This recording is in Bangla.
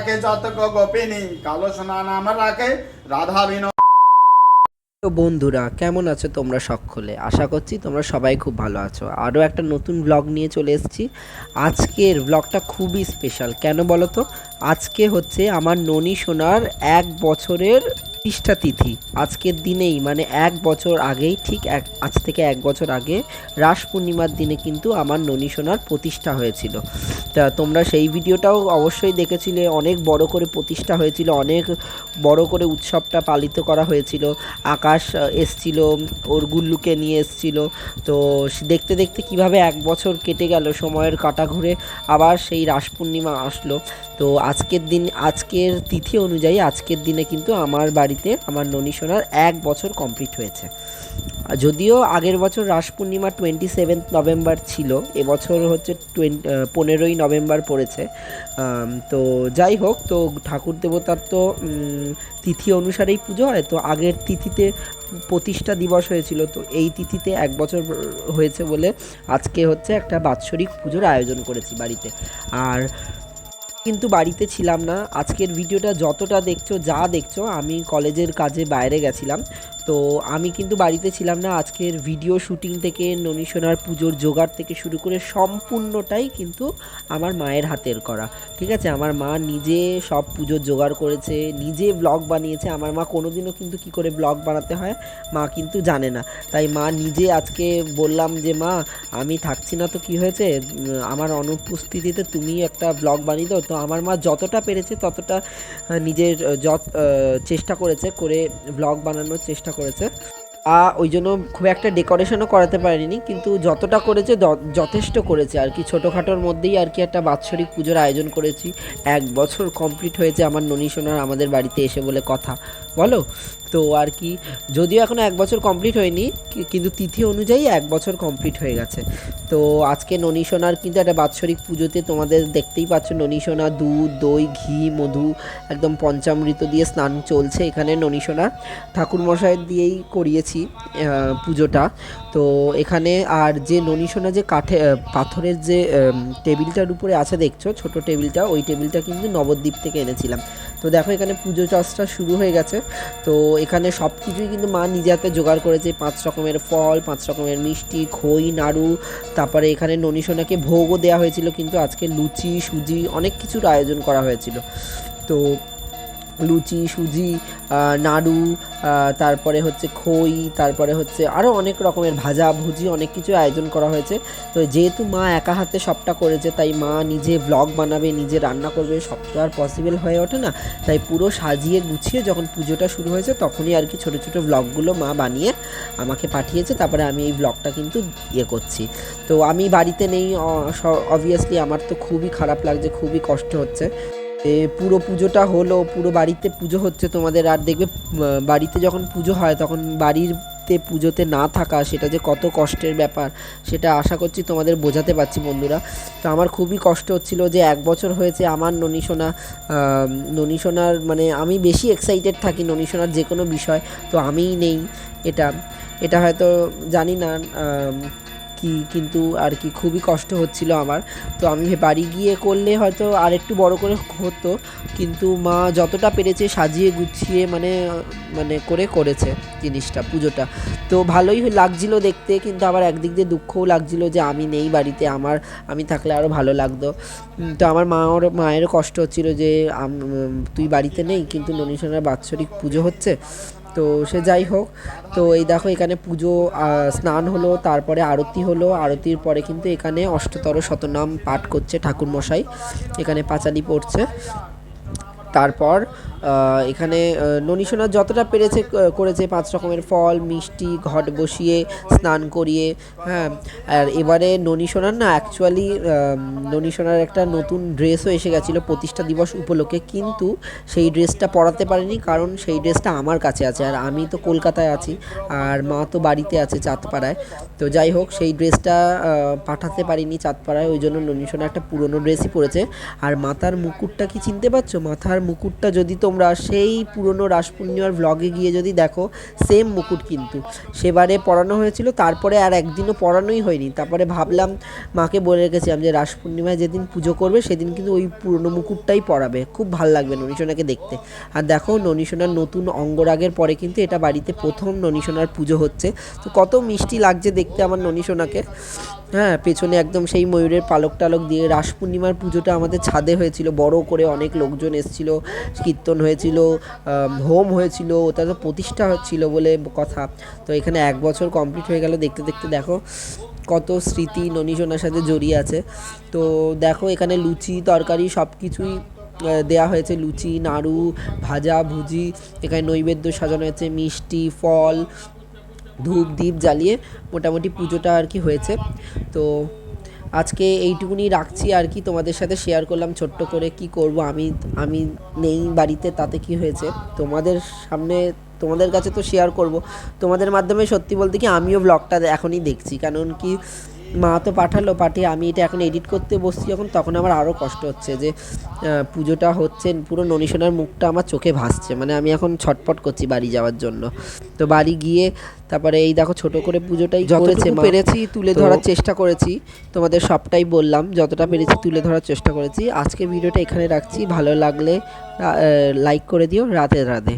রাখে জাতক গোপিনী। কালো সোনা নাম রাখে রাধা বিন তো বন্ধুরা, কেমন আছো তোমরা সকলে? আশা করছি তোমরা সবাই খুব ভালো আছো। আরও একটা নতুন ব্লগ নিয়ে চলে এসেছি। আজকের ব্লগটা খুবই স্পেশাল কেন বলো তো? আজকে হচ্ছে আমার ননী সোনার এক বছরের প্রতিষ্ঠা তিথি। আজকের দিনেই মানে এক বছর আগেই, ঠিক এক, আজ থেকে এক বছর আগে রাস পূর্ণিমার দিনে কিন্তু আমার ননী সোনার প্রতিষ্ঠা হয়েছিল। তা তোমরা সেই ভিডিওটাও অবশ্যই দেখেছিলে, অনেক বড় করে প্রতিষ্ঠা হয়েছিল, অনেক বড় করে উৎসবটা পালিত করা হয়েছিল। আকাশ এসছিল, ওর গুল্লুকে নিয়ে এসছিল। তো দেখতে দেখতে কীভাবে এক বছর কেটে গেল, সময়ের কাটা ঘুরে আবার সেই রাস পূর্ণিমা আসলো। তো আজকের দিন, আজকের তিথি অনুযায়ী আজকের দিনে কিন্তু আমার বাড়িতে আমার ননী সোনার এক বছর কমপ্লিট হয়েছে। যদিও আগের বছর Ras Purnima twenty seventh November ছিল এবছর হচ্ছে টোয়েন্টি পনেরোই নভেম্বর পড়েছে। তো যাই হোক, তো ঠাকুর দেবতার তো তিথি অনুসারেই পুজো হয়, তো আগের তিথিতে প্রতিষ্ঠা দিবস হয়েছিল, তো এই তিথিতে এক বছর হয়েছে বলে আজকে হচ্ছে একটা বাৎসরিক পুজোর আয়োজন করেছি বাড়িতে। আর কিন্তু বাড়িতে ছিলাম না। আজকের ভিডিওটা যতটা দেখছ, যা দেখছ, আমি কলেজের কাজে বাইরে গেছিলাম। তো আমি কিন্তু বাড়িতে ছিলাম না। আজকের ভিডিও শুটিং থেকে ননীশোনার পুজোর জোগাড় থেকে শুরু করে সম্পূর্ণটাই কিন্তু আমার মায়ের হাতের করা। ঠিক আছে? আমার মা নিজে সব পুজোর জোগাড় করেছে, নিজে ব্লগ বানিয়েছে। আমার মা কোনোদিনও কিন্তু কি করে ব্লগ বানাতে হয়, মা কিন্তু জানে না। তাই মা নিজে আজকে বললাম যে, মা, আমি থাকছি না তো কি হয়েছে? আমার অনুপস্থিতিতে তুমি একটা ব্লগ বানিয়ে দাও। তো আমার মা যতটা পেরেছে ততটা নিজের যত চেষ্টা করেছে করে ব্লগ বানানোর চেষ্টা করেছে। আর ওই জন্য খুব একটা ডেকোরেশনও করাতে পারিনি, কিন্তু যতটা করেছে যথেষ্ট করেছে আর কি। ছোটোখাটোর মধ্যেই আর কি একটা বাৎসরিক পুজোর আয়োজন করেছি। এক বছর কমপ্লিট হয়েছে আমার ননী সোনার আমাদের বাড়িতে এসে বলে কথা। বলো? তো আর কি, যদিও এখনও এক বছর কমপ্লিট হয়নি কিন্তু তিথি অনুযায়ী এক বছর কমপ্লিট হয়ে গেছে। তো আজকে ননী সোনার কিন্তু একটা বাৎসরিক পুজোতে তোমাদের দেখতেই পাচ্ছ, ননী সোনা দুধ, দই, ঘি, মধু, একদম পঞ্চামৃত দিয়ে স্নান চলছে এখানে ননী সোনা। ঠাকুর মশাইয়ের দিয়েই করিয়েছি পুজোটা। তো এখানে আর যে ননী সোনা যে কাঠে পাথরের যে টেবিলটার উপরে আছে দেখছ, ছোট টেবিলটা, ওই টেবিলটা কিন্তু নবদ্বীপ থেকে এনেছিলাম। তো দেখো এখানে পুজো চাষটা শুরু হয়ে গেছে। তো এখানে সব কিছুই কিন্তু মা নিজে হাতে জোগাড় করেছে। পাঁচ রকমের ফল, পাঁচ রকমের মিষ্টি, খই, নাড়ু, তারপরে এখানে ননী সোনাকে ভোগও দেওয়া হয়েছিল, কিন্তু আজকে লুচি, সুজি অনেক কিছুর আয়োজন করা হয়েছিল। তো লুচি, সুজি নাড়ু তারপরে হচ্ছে খই, তারপরে হচ্ছে আরও অনেক রকমের ভাজা, ভুজি অনেক কিছু আয়োজন করা হয়েছে। তো যেহেতু মা একা হাতে সবটা করেছে, তাই মা নিজে ব্লগ বানাবে, নিজে রান্না করবে, সব তো আর পসিবল হয়ে ওঠে না। তাই পুরো সাজিয়ে গুছিয়ে যখন পুজোটা শুরু হয়েছে, তখনই আর কি ছোটো ছোটো ব্লগগুলো মা বানিয়ে আমাকে পাঠিয়েছে। তারপরে আমি এই ব্লগটা কিন্তু ইয়ে করছি। তো আমি বাড়িতে নেই অবভিয়াসলি আমার তো খুবই খারাপ লাগছে, খুবই কষ্ট হচ্ছে। এ, পুরো পুজোটা হলো, পুরো বাড়িতে পুজো হচ্ছে তোমাদের। আর দেখবে বাড়িতে যখন পুজো হয়, তখন বাড়িতে পুজোতে না থাকা, সেটা যে কত কষ্টের ব্যাপার, সেটা আশা করছি তোমাদের বোঝাতে পারছি বন্ধুরা। তো আমার খুবই কষ্ট হচ্ছিল যে এক বছর হয়েছে আমার ননীশোনা ননীশোনার মানে আমি বেশি এক্সাইটেড থাকি ননীশোনার যে কোনো বিষয়, তো আমিই নেই এটা। এটা হয়তো জানি না কি, কিন্তু আর কি, খুবই কষ্ট হচ্ছিল আমার। তো আমি বাড়ি গিয়ে করলে হয়তো আর একটু বড় করে হতো, কিন্তু মা যতটা পেরেছে সাজিয়ে গুছিয়ে মানে মানে করে করেছে জিনিসটা, পুজোটা। তো ভালোই লাগছিল দেখতে, কিন্তু আবার একদিক দিয়ে দুঃখও লাগছিল যে আমি নেই বাড়িতে, আমার, আমি থাকলে আরও ভালো লাগতো। তো আমার মা ওর মায়েরও কষ্ট হচ্ছিল যে তুই বাড়িতে নেই, কিন্তু ননীশনের বাৎসরিক পুজো হচ্ছে। তো সে যাই হোক, তো এই দেখো এখানে পুজো স্নান হলো, তারপরে আরতি হলো, আরতির পরে কিন্তু এখানে অষ্টতর শতনাম পাঠ করছে ঠাকুরমশাই। এখানে পাঁচালি পড়ছে। তারপর এখানে ননীশোনা যতটা পেরেছে করেছে, পাঁচ রকমের ফল, মিষ্টি, ঘট বসিয়ে, স্নান করিয়ে হ্যাঁ। আর এবারে ননীশোনার না অ্যাকচুয়ালি ননীশোনার একটা নতুন ড্রেসও এসে গেছিল, প্রতিষ্ঠা দিবস উপলক্ষে। কিন্তু সেই ড্রেসটা পরাতে পারিনি, কারণ সেই ড্রেসটা আমার কাছে আছে। আর আমি তো কলকাতায় আছি, আর মা তো বাড়িতে আছে চাঁদপাড়ায়। তো যাই হোক, সেই ড্রেসটা পাঠাতে পারিনি চাঁদপাড়ায়, ওই জন্য ননীশোনা একটা পুরনো ড্রেসই পরেছে। আর মাথার মুকুটটা কি চিনতে পারছ? মাথার মুকুটটা যদি তোমরা তোমরা সেই পুরনো রাস পূর্ণিমার ব্লগে গিয়ে যদি দেখো সেম মুকুট কিন্তু। সেবারে পরানো হয়েছিল, তারপরে আর একদিনও পরানোই হয়নি। তারপরে ভাবলাম, মাকে বলে রেখেছিলাম যে রাস পূর্ণিমায় যেদিন পুজো করবে, সেদিন কিন্তু ওই পুরনো মুকুটটাই পরাবে। খুব ভালো লাগবে ননীসোনাকে দেখতে। আর দেখো ননীসোনার নতুন অঙ্গরাগের পরে কিন্তু এটা বাড়িতে প্রথম ননীসোনার পুজো হচ্ছে। তো কত মিষ্টি লাগছে দেখতে আমার ননীসোনাকে হ্যাঁ পেছনে একদম সেই ময়ূরের পালক টালক দিয়ে রাস পূর্ণিমার পুজোটা আমাদের ছাদে হয়েছিল। বড় করে অনেক লোকজন এসেছিল, কীর্তন হয়েছিল হোম হয়েছিল তারপর প্রতিষ্ঠা হচ্ছিল বলে কথা। তো এখানে এক বছর কমপ্লিট হয়ে গেল, দেখতে দেখতে দেখো কত স্মৃতি ননীসোনার সাথে জড়িয়ে আছে। তো দেখো এখানে লুচি, তরকারি সব কিছুই দেয়া হয়েছে, লুচি, নাড়ু, ভাজা, ভুজি, এখানে নৈবেদ্য সাজানো হয়েছে, মিষ্টি, ফল, ধূপ দ্বীপ জ্বালিয়ে মোটামুটি পুজোটা আর কি হয়েছে। তো আজকে এইটুকুনি রাখছি আর কি তোমাদের সাথে শেয়ার করলাম ছোট্ট করে কি করব, আমি আমি নেই বাড়িতে, তাতে কি হয়েছে? তোমাদের সামনে, তোমাদের কাছে তো শেয়ার করব। তোমাদের মাধ্যমে সত্যি বলতে কি আমিও ব্লগটা এখনই দেখছি, কারণ কি মা তো পাঠালো পাঠিয়ে আমি এটা এখন এডিট করতে বসছি যখন তখন আমার আরও কষ্ট হচ্ছে যে পুজোটা হচ্ছে পুরো ননীশোনার মুখটা আমার চোখে ভাসছে। মানে আমি এখন ছটপট করছি বাড়ি যাওয়ার জন্য। তো বাড়ি গিয়ে তারপরে এই দেখো ছোট করে পুজোটাই করেছে পেরেছি তুলে ধরার চেষ্টা করেছি তোমাদের সবটাই বললাম যতটা পেরেছি তুলে ধরার চেষ্টা করেছি। আজকে ভিডিওটা এখানে রাখছি ভালো লাগলে লাইক করে দিও রাতে রাতে